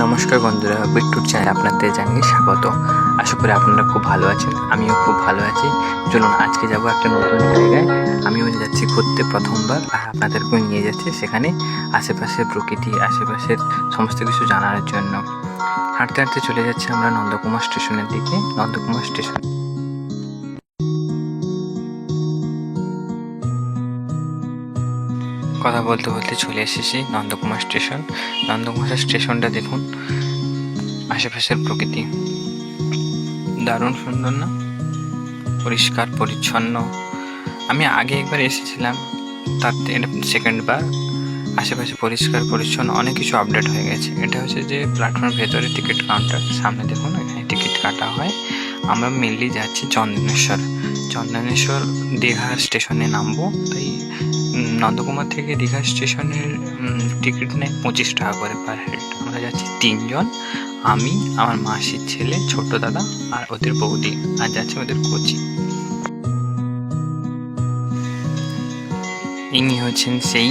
নমস্কার বন্ধুরা বিট্টুর চ্যানেল আপনাদের জানিয়ে স্বাগত। আশা করি আপনারা খুব ভালো আছেন, আমিও খুব ভালো আছি। চলুন, আজকে যাব একটা নতুন জায়গায়। আমিও যাচ্ছি ঘুরতে প্রথমবার, আর আপনাদেরকেও নিয়ে যাচ্ছি সেখানে আশেপাশের প্রকৃতি, আশেপাশের সমস্ত কিছু জানার জন্য। হাঁটতে হাঁটতে চলে যাচ্ছি আমরা নন্দকুমার স্টেশনের দিকে। নন্দকুমার স্টেশন কথা বলতে বলতে চলে এসেছি নন্দকুমার স্টেশন। নন্দকুমার স্টেশনটা দেখুন, আশেপাশের প্রকৃতি। দারুণ সুন্দর না? পরিষ্কার, পরিচ্ছন্ন। আমি আগে একবার এসেছিলাম, তার সেকেন্ড বার। আশেপাশে পরিষ্কার, পরিচ্ছন্ন, অনেক কিছু আপডেট হয়ে গেছে। এটা হচ্ছে যে প্ল্যাটফর্মের ভেতরে টিকিট কাউন্টার সামনে দেখুন, এখানে টিকিট কাটা হয়। আমরা মেনলি যাচ্ছি চন্দনেশ্বর। চন্দনেশ্বর দীঘা স্টেশনে নামবো, তাই নন্দকুমার থেকে দীঘা স্টেশনের টিকিট নেয় পঁচিশ টাকা করে পার হেড আমরা যাচ্ছি তিনজন, আমি, আমার মাসির ছেলে ছোট দাদা আর ওদের বৌদি। আর যাচ্ছে ওদের কোচি। ইনি হচ্ছেন সেই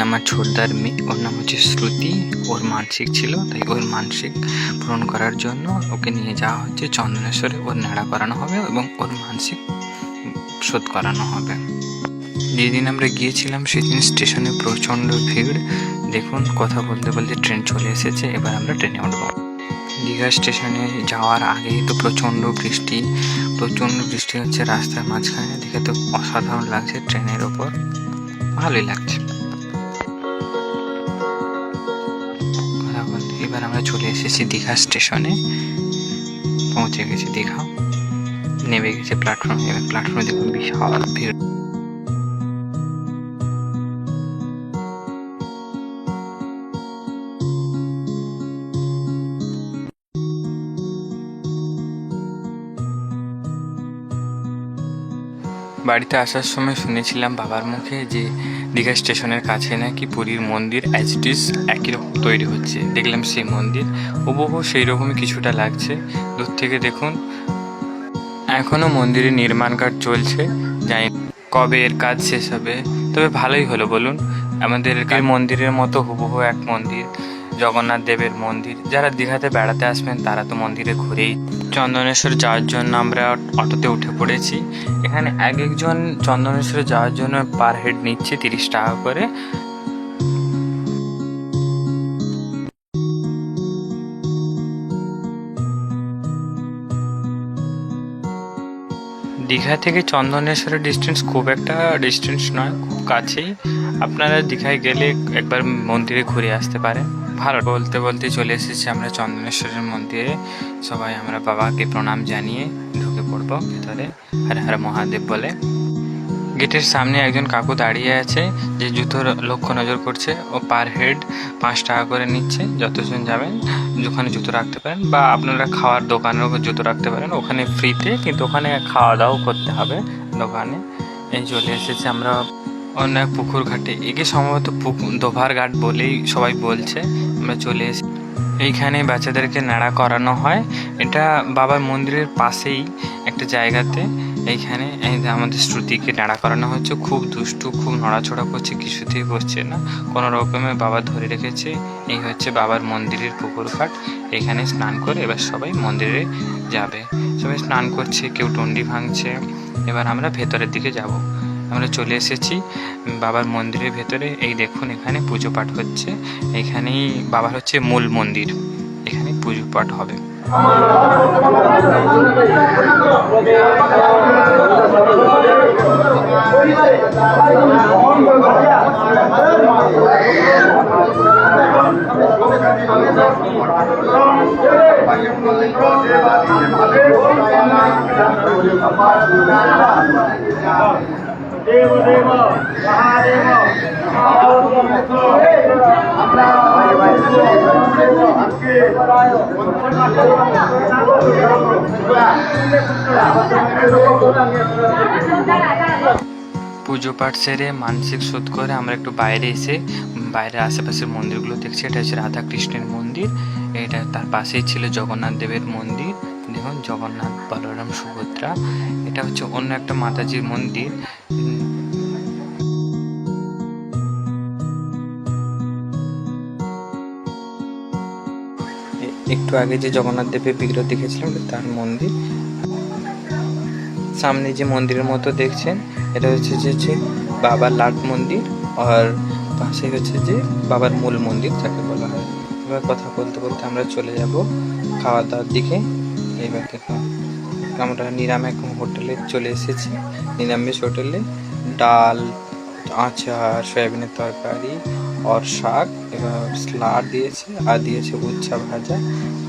আমার ছোটদার মেয়ে, ওর নাম হচ্ছে শ্রুতি, ওর মানসিক ছিল, তাই ওর মানসিক পূরণ করার জন্য ওকে নিয়ে যাওয়া হচ্ছে চন্দনেশ্বরে। ওর নেড়া করানো হবে এবং ওর মানসিক শোধ করানো হবে। যেদিন আমরা গিয়েছিলাম, সেদিন স্টেশনে প্রচণ্ড ভিড়। দেখুন, কথা বলতে বলতে ট্রেন চলে এসেছে, এবার আমরা ট্রেনে উঠব। দীঘা স্টেশনে যাওয়ার আগেই তো প্রচণ্ড বৃষ্টি। প্রচণ্ড বৃষ্টি হচ্ছে রাস্তার মাঝখানে, দেখে তো অসাধারণ লাগছে ট্রেনের ওপর। ভালোই লাগছে। এবার আমরা চলে এসেছি দীঘা স্টেশনে। পৌঁছে গেছি দীঘা। নেমে গেছে প্ল্যাটফর্মে, এবার প্ল্যাটফর্মে দেখুন বিশাল ভিড়। বাড়িতে আসার সময় শুনেছিলাম বাবার মুখে যে দীঘা স্টেশনের কাছে নাকি পুরীর মন্দির অ্যাজ একই রকম তৈরি হচ্ছে। দেখলাম সেই মন্দির। হুবহু সেই রকমই কিছুটা লাগছে। দূর থেকে দেখুন। এখনও মন্দিরের নির্মাণ কাজ চলছে। জানি কবে এর কাজ শেষ হবে? তবে ভালোই হলো, বলুন। আমাদের এই মন্দিরের মতো হুবহু এক মন্দির জগন্নাথ দেবের মন্দির। যারা দীঘাতে বেড়াতে আসবেন, তারা তো মন্দিরে ঘুরেই চন্দনেশ্বর যাওয়ার জন্য আমরা অটোতে উঠে পড়েছি। এখানে এক একজন চন্দনেশ্বরে যাওয়ার জন্য পার হেড নিচ্ছে তিরিশ টাকা করে। দীঘা থেকে চন্দনেশ্বরের ডিস্টেন্স খুব একটা ডিস্টেন্স নয়, খুব কাছেই। আপনারা দীঘায় গেলে একবার মন্দিরে ঘুরে আসতে পারেন। ভালো বলতে বলতে চলে এসেছি আমরা চন্দনেশ্বরের মন্দিরে। সবাই আমরা বাবাকে প্রণাম জানিয়ে ঢুকে পড়ব ভেতরে, হরে হরে মহাদেব বলে। গেটের সামনে একজন কাকু দাঁড়িয়ে আছে, যে জুতোর লক্ষ্য নজর করছে ও পার হেড পাঁচ টাকা করে নিচ্ছে, যতজন যাবেন ওখানে জুতো রাখতে পারেন বা আপনারা খাওয়ার দোকানের দোকানেও জুতো রাখতে পারেন, ওখানে ফ্রিতে কিন্তু ওখানে খাওয়া দাওয়াও করতে হবে দোকানে। এই চলে এসেছে আমরা অন্য এক পুকুর ঘাটে। একে সম্ভবত দোভার ঘাট বলেই সবাই বলছে। আমরা চলে এসে এইখানে বাচ্চাদেরকে নাড়া করানো হয়। এটা বাবার মন্দিরের পাশেই একটা জায়গাতে। এইখানে আমাদের শ্রুতিকে নাড়া করানো হচ্ছে। খুব দুষ্টু, খুব নড়াচড়া করছে, কিছুতেই বসছে না। কোনো রকমে বাবা ধরে রেখেছে। এই হচ্ছে বাবার মন্দিরের পুকুর ঘাট। এখানে স্নান করে এবার সবাই মন্দিরে যাবে। সবাই স্নান করছে, কেউ টন্ডি ভাঙছে। এবার আমরা ভেতরের দিকে যাব। আমরা চলে এসেছি বাবার মন্দিরের ভেতরে। এই দেখুন এখানে পুজো পাঠ হচ্ছে। এখানেই বাবার হচ্ছে মূল মন্দির। এখানে পুজো পাঠ হবে। পুজো পাঠ সেরে মানসিক শোধ করে আমরা একটু বাইরে এসে বাইরের আশেপাশের মন্দিরগুলো দেখছি। এটা হচ্ছে রাধাকৃষ্ণের মন্দির। এটা তার পাশেই ছিল জগন্নাথ দেবের মন্দির। দেখুন, জগন্নাথ বলরাম সুভদ্রা। এটা হচ্ছে অন্য একটা মাতাজির মন্দির। একটু আগে যে জগন্নাথ দেবের বিগ্রহ দেখেছিলাম তার মন্দির। সামনে যে মন্দিরের মতো দেখছেন, এটা হচ্ছে যে বাবার লাট মন্দির, আর পাশে হচ্ছে যে বাবার মূল মন্দির, যাকে বলা হয়। এবার কথা বলতে বলতে আমরা চলে যাব খাওয়া দাওয়ার দিকে। এবার দেখুন আমরা নিরামিষ হোটেলে চলে এসেছি। নিরামিষ হোটেলে ডাল, আচার, সয়াবিনের তরকারি আর শাক এবার স্লাড দিয়েছে, আর দিয়েছে উচ্ছা ভাজা,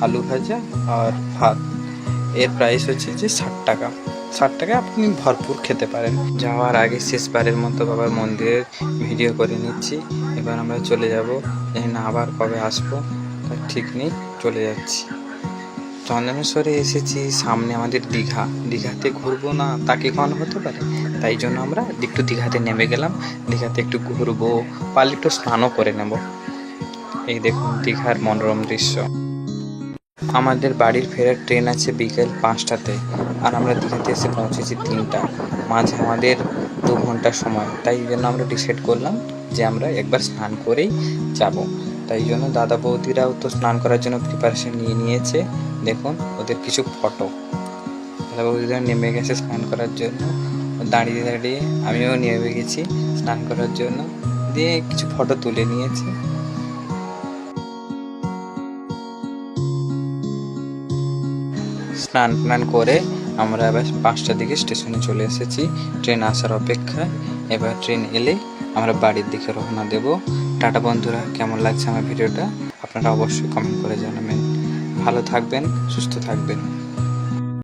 আলু ভাজা আর ভাত। এর প্রাইস হচ্ছে যে ষাট টাকা। ষাট টাকা আপনি ভরপুর খেতে পারেন। যাওয়ার আগে শেষবারের মতো বাবার মন্দিরের ভিডিও করে নিচ্ছি। এবার আমরা চলে যাব। জানি না আবার কবে আসব তার ঠিক নেই, চলে যাচ্ছি। চন্দনেশ্বরে এসেছি, সামনে আমাদের দীঘা। দীঘাতে ঘুরবো না তাকে কখন হতে পারে? তাই জন্য আমরা একটু দীঘাতে নেমে গেলাম। দীঘাতে একটু ঘুরবো, পারলে একটু স্নানও করে নেব। এই দেখুন দীঘার মনোরম দৃশ্য। আমাদের বাড়ির ফেরার ট্রেন আছে বিকেল পাঁচটাতে আর আমরা দীঘাতে এসে পৌঁছেছি তিনটা। মাঝে আমাদের দু ঘণ্টার সময়। তাই জন্য আমরা ডিসাইড করলাম যে আমরা একবার স্নান করেই যাব। তাই জন্য দাদা বৌদিরাও তো স্নান করার জন্য প্রিপারেশন নিয়ে নিয়েছে। দেখুন ওদের কিছু ফটো দাদা বৌদিরা নেমে গেছে স্নান করার জন্য। দাঁড়িয়ে দাঁড়িয়ে আমিও নেমে গেছি স্নান করার জন্য। দিয়ে কিছু ফটো তুলে নিয়েছি। স্নান টান করে আমরা এবার পাঁচটার দিকে স্টেশনে চলে এসেছি। ট্রেন আসার অপেক্ষায় এবার ট্রেন এলে আমরা বাড়ির দিকে রওনা দেব। টাটা বন্ধুরা, কেমন লাগছে আমার ভিডিওটা? আপনারা অবশ্যই কমেন্ট করে জানাবেন। ভালো থাকবেন, সুস্থ থাকবেন।